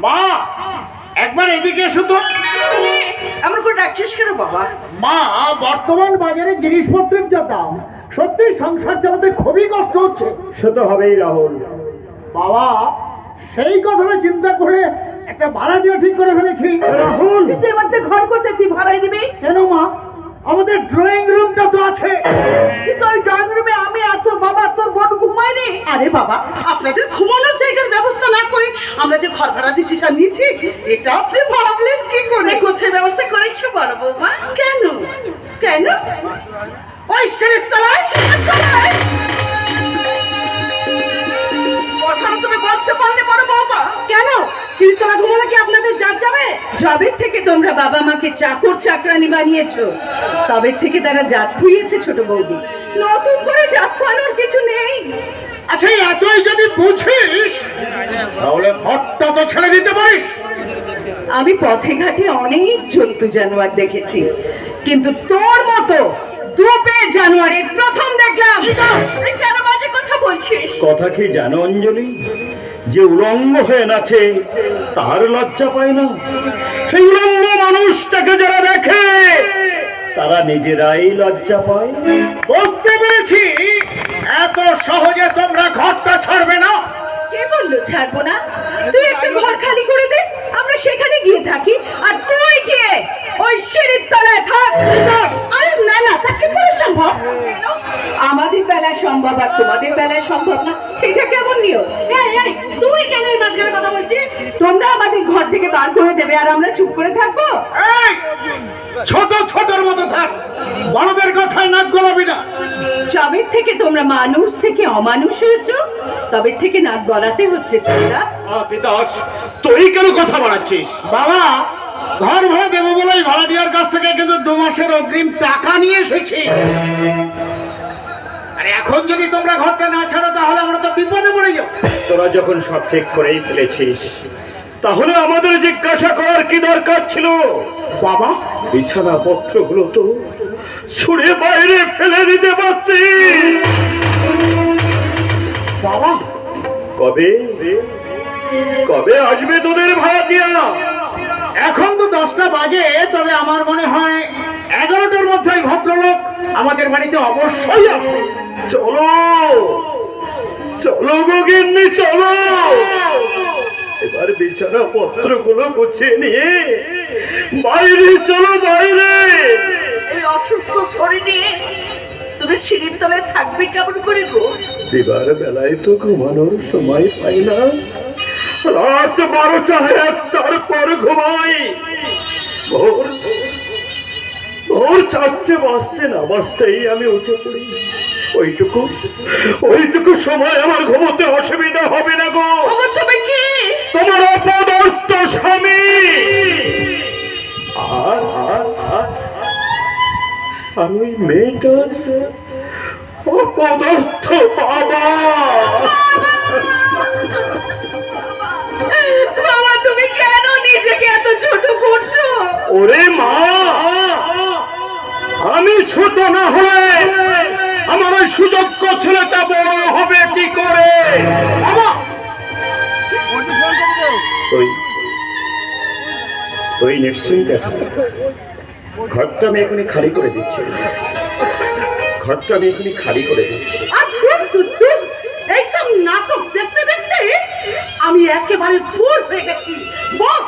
মা একবার এদিকে এসো তো। আমার করে ডাকছিস কেন বাবা? মা বর্তমান বাজারে জিনিসপত্রের যা দাম সত্যি সংসার চালাতে খুবই কষ্ট হচ্ছে। সে তো হবেই রাহুল। বাবা সেই কথাটা চিন্তা করে একটা ভাড়া দিয়ে ঠিক করে ফেলেছি। রাহুল! কিন্তু এবার তো ঘর করতে তুই ভাড়াই দিবি? কেন মা? আমাদের ড্রয়িং রুমটা তো আছে। কিন্তু ওই ড্রয়িং রুমে আমি আর তোর বাবা আর তোর বোন ঘুমাইনি। আরে বাবা আপনাদের ঘুমানোর জায়গার ব্যবস্থা না করে আমরা যে ঘর ভাড়া ডিসিশন নিয়েছি এটা আপনি ভাবলেন কি করে? কোথায় ব্যবস্থা করেছ বড় বৌমা। কেন? কেন? ওই শরীর তলায় তুমি বলতে পারলে বড় বৌমা। কেন? ঘুমালে কি আপনাদের জাত যাবে? জবের থেকে তোমরা বাবা মাকে চাকর চাকরানি বানিয়েছো। তবে থেকে তারা জাত খুইয়েছে ছোট বৌদি। নতুন করে জাত খাওয়ানোর কিছু নেই। আচ্ছা এতই যদি বুঝিস তাহলে ঘরটা তো ছেড়ে দিতে পারিস। আমি পথে ঘাটে অনেক জন্তু জানোয়ার দেখেছি কিন্তু তোর মতো দুপে জানোয়ারের প্রথম দেখলাম। কেন বাজে কথা বলছিস? কথা কি জানো অঞ্জলি? যে উলঙ্গ হয়ে নাচে তার লজ্জা পায় না। সেই উলঙ্গ মানুষটাকে যারা দেখে তারা নিজেরাই লজ্জা পায়। বুঝতে পেরেছি। এত সহজে তোমরা ঘরটা ছাড়বে না। কে বলল ছাড়বো না? তুই একটু ঘর খালি করে দে আমরা সেখানে গিয়ে থাকি। আর তুই গিয়ে ওই সিঁড়ির তলায় থাক। আরে না না তা কি করে সম্ভব? আমাদের বেলায় সম্ভব আর তোমাদের বেলায় সম্ভব না। এটা কেমন নিয়ম? তুই কেন এই মাঝখানে কথা বলছিস? তোমরা আমাদের ঘর থেকে বার করে দেবে আর আমরা চুপ করে থাকব? ছোট ছোটর মতো থাক। বড়দের কথায় নাক গলাবি না। যবের থেকে তোমরা মানুষ থেকে অমানুষ হয়েছো তবে থেকে নাক গলাতে হচ্ছে ছোটরা। তিতাস তুই কেন কথা বাড়াচ্ছিস? বাবা ঘর ভাড়া দেবো বলেই ভাড়াটিয়ার কাছ থেকে কিন্তু দু মাসের অগ্রিম টাকা নিয়ে এসেছি। আর এখন যদি তোমরা ঘরটা না ছাড়ো তাহলে আমরা তো বিপদে পড়ে যাব। তোরা যখন সব ঠিক করেই ফেলেছিস তাহলে আমাদের জিজ্ঞাসা করার কি দরকার ছিল? বাবা বিছানা পত্রগুলো তো ছুঁড়ে বাইরে ফেলে দিতে পারতি। বাবা। কবে? কবে আসবে তোদের ভাড়াটিয়া? এখন তো দশটা বাজে তবে আমার মনে হয় এগারোটার মধ্যে ওই ভদ্রলোক আমাদের বাড়িতে অবশ্যই আসবে। চলো। চলো গগিন্নি চলো। এবার বিছানা পত্রগুলো গুছিয়ে নিয়ে বাইরে চলো বাইরে। এই অসুস্থ শরীরে তুমি সিঁড়ির তলায় থাকবে কেমন করে গো? দিবার বেলায় তো ঘুমানোর সময় পাই না। রাত বারোটা একটার পর ঘুমাই। ভোর ভোর চারটে বাজতে না বাজতেই আমি উঠে পড়ি। ওইটুকু ওইটুকু সময় আমার ঘুমোতে অসুবিধা হবে না গো। তুমি কি? তোমার অপদর্থ স্বামী। আর আর ওই মেয়েটার অপদর্থ বাবা! তুই নিশ্চয়ই দেখা। ঘরটা আমি এখানে খালি করে দিচ্ছি। ঘরটা আমি এখানে খালি করে দিচ্ছি। এইসব নাটক দেখতে দেখতে আমি একেবারে বোর হয়ে গেছি। বল।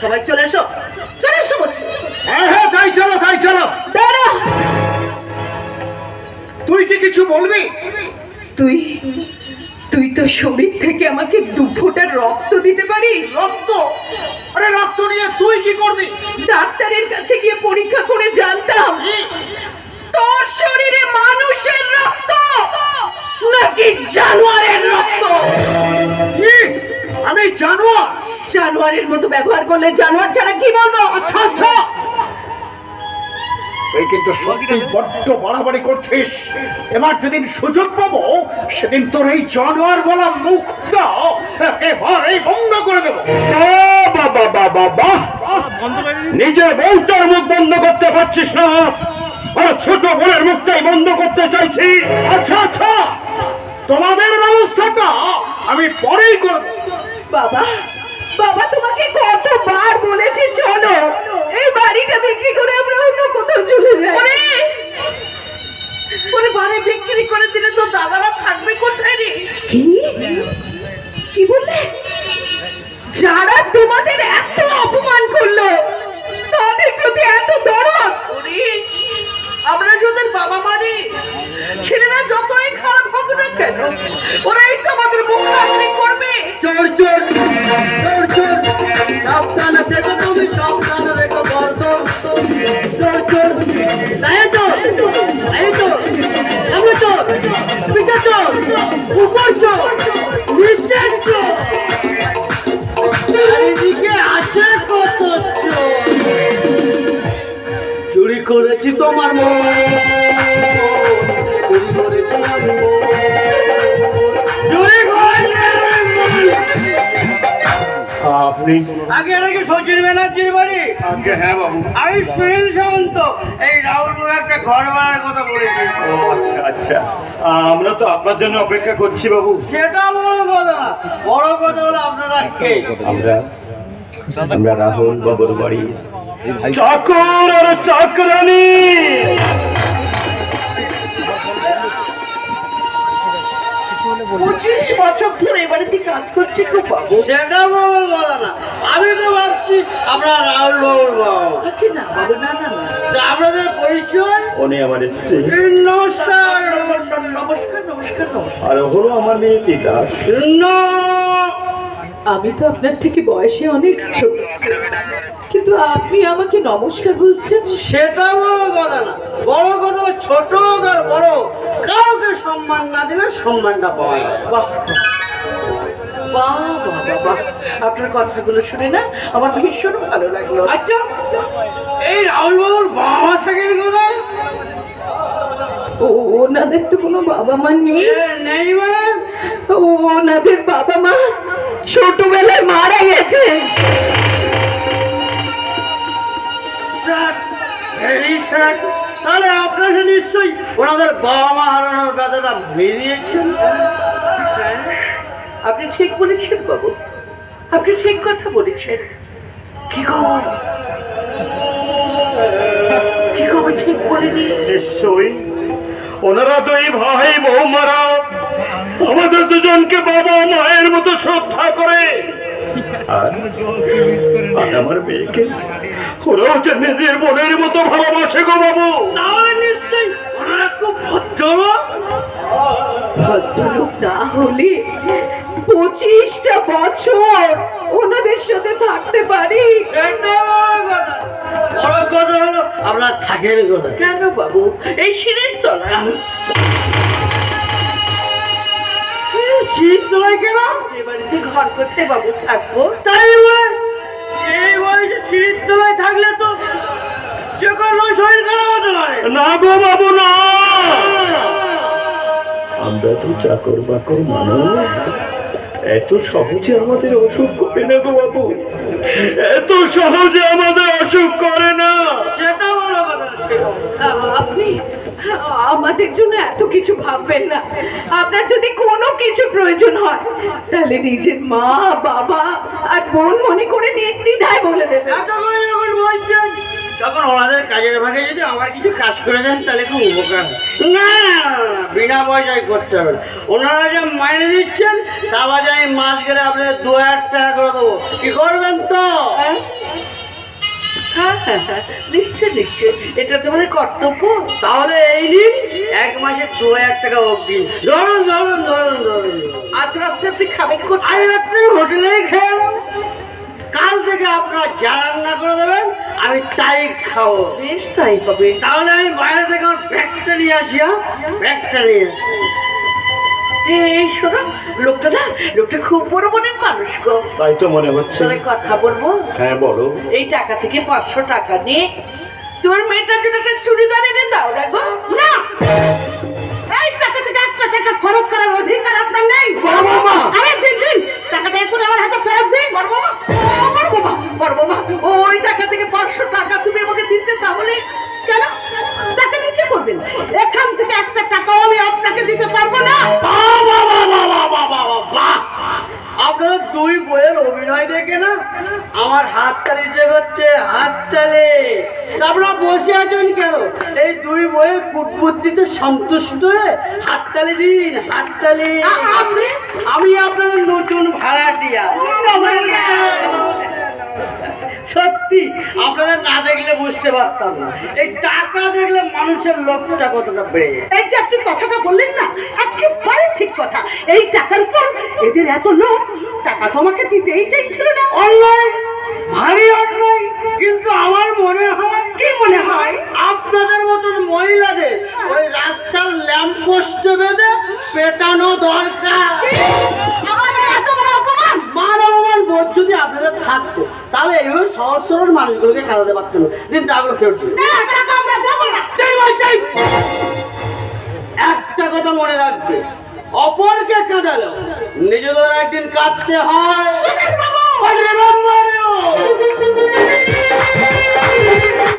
সবাই চলে এসো। চলে এসো বলছি। হ্যাঁ হ্যাঁ তাই চলো তাই চলো। বেরো। তুই কি কিছু বলবি? তুই তুই তো শরীর থেকে আমাকে দু ফোঁটা রক্ত দিতে পারিস? রক্ত? আরে রক্ত নিয়ে তুই কি করবি? ডাক্তারের কাছে গিয়ে পরীক্ষা করে জানতাম তোর শরীরে মানুষের রক্ত নাকি জানোয়ারের রক্ত? আমি জানোয়ার? জানোয়ারের মতো ব্যবহার করলে জানোয়ার ছাড়া কি বলব? আচ্ছা আচ্ছা। তুই কিন্তু সত্যি বড্ড বাড়াবাড়ি করছিস। এবার যেদিন সুযোগ পাবো সেদিন তোর এই জানোয়ার বলা মুখটা একেবারেই বন্ধ করে দেবো। বাবা বাবা বাহ। নিজের বউটার মুখ বন্ধ করতে পারছিস না। আর ছোট বোনের মুখটাই বন্ধ করতে চাইছি। আচ্ছা আচ্ছা। তোমাদের ব্যবস্থাটা আমি পরেই করব। বাবা বাবা তোমাকে কতবার বলেছি চলো। এই বাড়িটা বিক্রি করে আমরা অন্য কোথাও চলে যাই। ওরে! বাড়ি বিক্রি করে দিলে তো দাদারা থাকবে তোমার মন। করেছি আমি। চুরি করেছি আমি। আপনি আগে এটা সচিন ব্যানার্জির বাড়ি? আগে হ্যাঁ বাবু। আমি সুনীল সামন্ত। এই রাহুল একটা ঘর ভাড়ার কথা বলেছি। ও আচ্ছা আচ্ছা। আমরা তো আপনার জন্য অপেক্ষা করছি বাবু। সেটা বড় কথা না। বড় কথা হলো আপনারা কে? আমরা আমরা রাহুল বাবুর বাড়ি। চাকর আর চাকরানি। পঁচিশ বছর ধরে এ বাড়িতে কাজ করছে খুব বাবু। সেটা বড় কথা না। আমি তো ভাবছি আমরা রাহুল বাবুর বাবু। আগে না বাবু না না না। তা আপনাদের পরিচয়? উনি আমার স্ত্রী। নমস্কার। নমস্কার নমস্কার নমস্কার। নমস্কার আর হলো আমার মেয়ে তিতাস ন- আমি তো আপনার থেকে বয়সে অনেক ছোট। কিন্তু আপনি আমাকে নমস্কার বলছেন। সেটা বড় কথা না। বড় কথা ছোট আর বড় কাউকে সম্মান না দিলে সম্মানটা পাওয়া যায় আপনার কথাগুলো শুনে না আমার ভীষণ ভালো লাগল। আচ্ছা এই রাহুল বাবুর বাবা থাকেন কোথায়? ও ওনাদের তো কোনো বাবা মা নেই। নেই মানে? ও ওনাদের বাবা মা ছোটবেলায় মারা গেছে। তাহলে আপনারা নিশ্চয়ই ওনাদের বাবা মা হারানোর ব্যথাটা বেরিয়েছেন আপনি ঠিক বলেছেন বাবু। আপনি ঠিক কথা বলেছেন। কি খবর? কি খবর ঠিক বলিনি? নিশ্চয়ই। ওনারা দুই ভাই বৌমারা আমাদের দুজনকে বাবা মায়ের মতো শ্রদ্ধা করে। আর আমার মেয়েকে ওরাও যে নিজের বোনের মতো ভালোবাসে গো বাবু। তাহলে নিশ্চয়ই। ওনারা খুব ভদ্রলোক। ভদ্রলোক না হলে পঁচিশটা বছর ওনাদের সাথে থাকতে পারি। বড় কথা হলো আমরা থাকেন কোথায়? কেন বাবু? এই সিঁড়ির তলায়। শীতলায় কেন? এ বাড়িতে ঘর কোথায় বাবু থাকব। তাই বলে এই বয়সে সিঁড়ির তলায় থাকলে তো যে কোনো শরীর খারাপ হতে পারে। না গো বাবু না। আমরা তো চাকর বাকর মানুষ। এত সহজে আমাদের অসুখ করে না গো বাবু। এত সহজে আমাদের অসুখ করে না। সেটা আপনি আমাদের জন্য এত কিছু ভাববেন না। আপনার যদি কোনো কিছু প্রয়োজন হয় তাহলে নিজের মা বাবা আর বোন মনে করে নির্দ্বিধায় বলে দেবেন। তখন ওনাদের কাজের ভাগে যদি আমার কিছু কাজ করে দেন তাহলে খুব উপকার না বিনা পয়সায় করতে হবে। ওনারা যে মাইনে দিচ্ছেন তা বাদে আমি মাস গেলে আপনাদের দু হাজার টাকা করে দেবো। কি করবেন তো? হ্যাঁ হ্যাঁ হ্যাঁ নিশ্চয় নিশ্চয় এটা তোমাদের কর্তব্য? তাহলে এই নিন এক মাসে দু হাজার টাকা অবধি। ধরুন ধরুন ধরুন ধরুন। আজ রাত্রে আপনি খাবেন আজ রাত্রে হোটেলেই খেয়ে কাল থেকে আপনারা যা রান্না করে দেবেন আমি তাই খাব। বেশ তাই হবে। তাহলে আমি বাইরে থেকে আমার ব্যাগটা নিয়ে আসি হ্যাঁ? ব্যাগটা নিয়ে আসি। এই শোনো লোকটা না লোকটা খুব বড় মনের মানুষ গো। তাই তো মনে হচ্ছে। তোরে কথা বলব। হ্যাঁ বলো। এই টাকা থেকে পাঁচশো টাকা নিয়ে তোমার মেয়েটার জন্য একটা চুড়িদার এনে দাও না গো। না! এই টাকা থেকে একটা টাকা খরচ করার অধিকার আপনার নেই। আরে দিন দিন! টাকাটা এখন আমার হাতে ফেরত দিন। বড় বাবা বড় বাবা ওই টাকা থেকে পাঁচশো টাকা তুমি আমাকে দিতে তাহলে কেন? টাকা নিয়ে কি করবেন? এখান থেকে একটা টাকাও আমি আপনাকে দিতে পারব না। দুই বইয়ের অভিনয় দেখে না? আমার হাত তালি যে হচ্ছে হাত তালে। আপনারা বসে আছেন কেন? এই দুই বইয়ের কুটবুদ্ধিতে সন্তুষ্ট হয়ে হাত তালি দিন হাত তালি। আমি আপনাদের নতুন ভাড়াটিয়া। সত্যি আপনাদের না দেখলে বুঝতে পারতাম না। এই টাকা দেখলে মানুষের লোকটা কতটা বেড়ে যায়। এই যে আপনি কথাটা বললেন না একেবারে ঠিক কথা। এই টাকার উপর এদের এত লোক টাকা তোমাকে দিতেই চাইছিল না। অনলাইন ভারী অন্যায় কিন্তু আমার মনে হয় কি মনে হয়? আপনাদের মতন মহিলাদের ওই রাস্তার ল্যাম্প পোস্টে বেঁধে পেটানো দরকার। আমাদের এত বড় অপমান। মান অপমান বোধ যদি আপনাদের থাকতো সহজ সরল মানুষগুলোকে কাঁদাতে পারতেন না দিন টাকাগুলো ফেরত দিন। একটা কথা মনে রাখবে। অপরকে কাঁদালো নিজেদের একদিন কাঁদতে হয়।